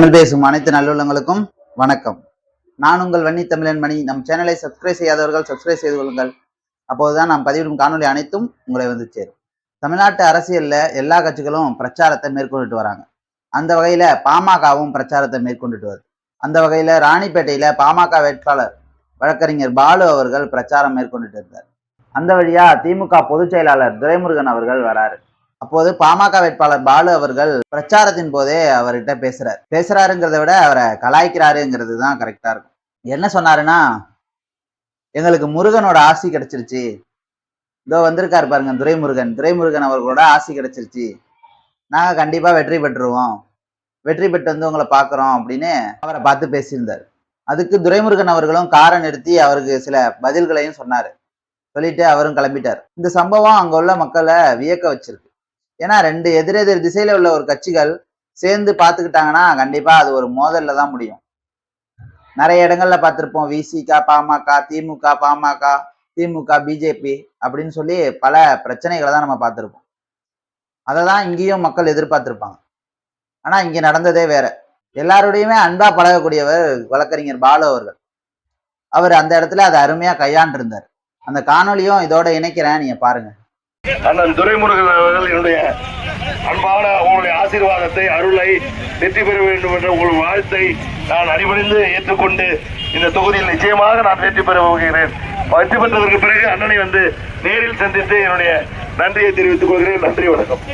தமிழ் பேசும் அனைத்து நல்லுள்ளங்களுக்கும் வணக்கம். நான் உங்கள் வன்னி தமிழன் மணி. நம் சேனலை சப்ஸ்கிரைப் செய்யாதவர்கள் சப்ஸ்கிரைப் செய்து கொள்ளுங்கள். அப்போதுதான் நாம் பதிவிடும் காணொளி அனைத்தும் உங்களை வந்து சேரும். தமிழ்நாட்டு அரசியல்ல எல்லா கட்சிகளும் பிரச்சாரத்தை மேற்கொண்டுட்டு வராங்க. அந்த வகையில பாமகவும் பிரச்சாரத்தை மேற்கொண்டுட்டு வருது. அந்த வகையில ராணிப்பேட்டையில பாமக வேட்பாளர் வழக்கறிஞர் பாலு அவர்கள் பிரச்சாரம் மேற்கொண்டுட்டு இருந்தார். அந்த வழியா திமுக பொதுச் செயலாளர் துரைமுருகன் அவர்கள் வராரு. அப்போது பாமக வேட்பாளர் பாலு அவர்கள் பிரச்சாரத்தின் போதே அவர்கிட்ட பேசுறாரு. பேசுறாருங்கிறத விட அவரை கலாய்க்கிறாருங்கிறது தான் கரெக்டா இருக்கும். என்ன சொன்னாருன்னா எங்களுக்கு முருகனோட ஆசி கிடைச்சிருச்சு. இதோ வந்திருக்காரு பாருங்க துரைமுருகன். துரைமுருகன் அவர்களோட ஆசி கிடைச்சிருச்சு. நாங்க கண்டிப்பா வெற்றி பெற்றுருவோம். வெற்றி பெற்று வந்து உங்களை பார்க்குறோம் அப்படின்னு அவரை பார்த்து பேசியிருந்தார். அதுக்கு துரைமுருகன் அவர்களும் காரை நிறுத்தி அவருக்கு சில பதில்களையும் சொன்னாரு. சொல்லிட்டு அவரும் கிளம்பிட்டார். இந்த சம்பவம் அங்கே உள்ள மக்களை வியக்க வச்சிருக்கு. ஏன்னா ரெண்டு எதிரெதிர் திசையில உள்ள ஒரு கட்சிகள் சேர்ந்து பார்த்துக்கிட்டாங்கன்னா கண்டிப்பா அது ஒரு மோதல்ல தான் முடியும். நிறைய இடங்கள்ல பார்த்துருப்போம். விசிக பாமக திமுக பாமக திமுக பிஜேபி அப்படின்னு சொல்லி பல பிரச்சனைகளை தான் நம்ம பார்த்துருப்போம். அதை தான் இங்கேயும் மக்கள் எதிர்பார்த்துருப்பாங்க. ஆனா இங்கே நடந்ததே வேற. எல்லாரோடையுமே அன்பாக பழகக்கூடியவர் வழக்கறிஞர் பாலு அவர்கள். அவர் அந்த இடத்துல அதை அருமையாக கையாண்டிருந்தார். அந்த காணொலியும் இதோட இணைக்கிறேன். நீங்க பாருங்க. அண்ணன் துரைமுருகன் அவர்கள் என்னுடைய அன்பான உங்களுடைய ஆசீர்வாதத்தை அருளை வெற்றி பெற வேண்டும் என்ற உங்கள் வாழ்த்தை நான் அறிவறிந்து ஏற்றுக்கொண்டு இந்த தொகுதியில் நிச்சயமாக நான் வெற்றி பெற போகிறேன். வெற்றி பெற்றதற்கு பிறகு அண்ணனை வந்து நேரில் சந்தித்து என்னுடைய நன்றியை தெரிவித்துக் கொள்கிறேன். நன்றி வணக்கம்.